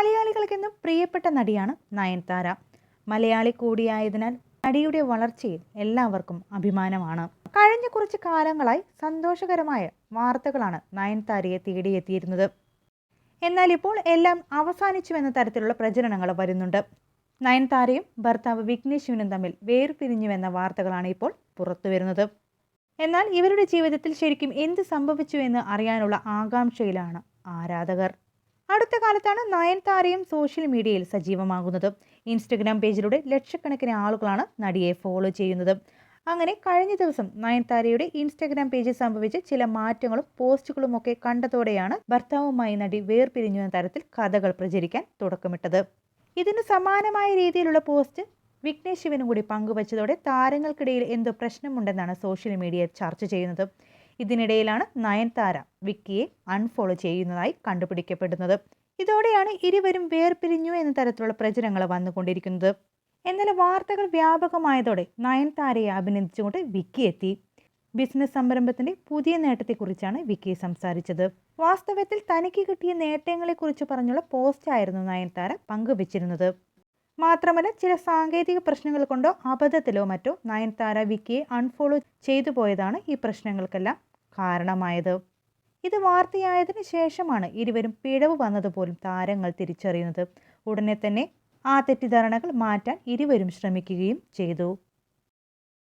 മലയാളികൾക്കെന്നും പ്രിയപ്പെട്ട നടിയാണ് നയൻതാര. മലയാളി കൂടിയായതിനാൽ നടിയുടെ വളർച്ചയിൽ എല്ലാവർക്കും അഭിമാനമാണ്. കഴിഞ്ഞ കുറച്ച് കാലങ്ങളായി സന്തോഷകരമായ വാർത്തകളാണ് നയൻതാരയെ തേടിയെത്തിയിരുന്നത്. എന്നാൽ ഇപ്പോൾ എല്ലാം അവസാനിച്ചുവെന്ന തരത്തിലുള്ള പ്രചരണങ്ങൾ വരുന്നുണ്ട്. നയൻതാരയും ഭർത്താവ് വിഘ്നേഷുവിനും തമ്മിൽ വേർപിരിഞ്ഞുവെന്ന വാർത്തകളാണ് ഇപ്പോൾ പുറത്തുവരുന്നത്. എന്നാൽ ഇവരുടെ ജീവിതത്തിൽ ശരിക്കും എന്ത് സംഭവിച്ചു എന്ന് അറിയാനുള്ള ആകാംക്ഷയിലാണ് ആരാധകർ. അടുത്ത കാലത്താണ് നയൻതാരയും സോഷ്യൽ മീഡിയയിൽ സജീവമാകുന്നത്. ഇൻസ്റ്റഗ്രാം പേജിലൂടെ ലക്ഷക്കണക്കിന് ആളുകളാണ് നടിയെ ഫോളോ ചെയ്യുന്നത്. അങ്ങനെ കഴിഞ്ഞ ദിവസം നയൻതാരയുടെ ഇൻസ്റ്റഗ്രാം പേജിൽ സംഭവിച്ച ചില മാറ്റങ്ങളും പോസ്റ്റുകളും ഒക്കെ കണ്ടതോടെയാണ് ഭർത്താവുമായി നടി വേർപിരിഞ്ഞു എന്ന തരത്തിൽ കഥകൾ പ്രചരിക്കാൻ തുടക്കമിട്ടത്. ഇതിന് സമാനമായ രീതിയിലുള്ള പോസ്റ്റ് വിഘ്നേഷ് ശിവനും കൂടി പങ്കുവച്ചതോടെ താരങ്ങൾക്കിടയിൽ എന്തോ പ്രശ്നമുണ്ടെന്നാണ് സോഷ്യൽ മീഡിയ ചർച്ച ചെയ്യുന്നത്. ഇതിനിടയിലാണ് നയൻതാര വിക്കിയെ അൺഫോളോ ചെയ്യുന്നതായി കണ്ടുപിടിക്കപ്പെടുന്നത്. ഇതോടെയാണ് ഇരുവരും വേർപിരിഞ്ഞു എന്ന തരത്തിലുള്ള പ്രചരണങ്ങൾ വന്നുകൊണ്ടിരിക്കുന്നത്. എന്നാൽ വാർത്തകൾ വ്യാപകമായതോടെ നയൻതാരയെ അഭിനന്ദിച്ചുകൊണ്ട് വിക്കി എത്തി. ബിസിനസ് സംരംഭത്തിന്റെ പുതിയ നേട്ടത്തെക്കുറിച്ചാണ് വിക്കി സംസാരിച്ചത്. വാസ്തവത്തിൽ തനിക്ക് കിട്ടിയ നേട്ടങ്ങളെക്കുറിച്ച് പറഞ്ഞുള്ള പോസ്റ്റായിരുന്നു നയൻതാര പങ്കുവച്ചിരുന്നത്. മാത്രമല്ല ചില സാങ്കേതിക പ്രശ്നങ്ങൾ കൊണ്ടോ അബദ്ധത്തിലോ മറ്റോ നയൻതാര വിക്കിയെ അൺഫോളോ ചെയ്തു പോയതാണ് ഈ പ്രശ്നങ്ങൾക്കെല്ലാം കാരണമായത്. ഇത് വാർത്തയായതിനു ശേഷമാണ് ഇരുവരും പിഴവ് വന്നതുപോലും താരങ്ങൾ തിരിച്ചറിയുന്നത്. ഉടനെ തന്നെ ആ തെറ്റിദ്ധാരണകൾ മാറ്റാൻ ഇരുവരും ശ്രമിക്കുകയും ചെയ്തു.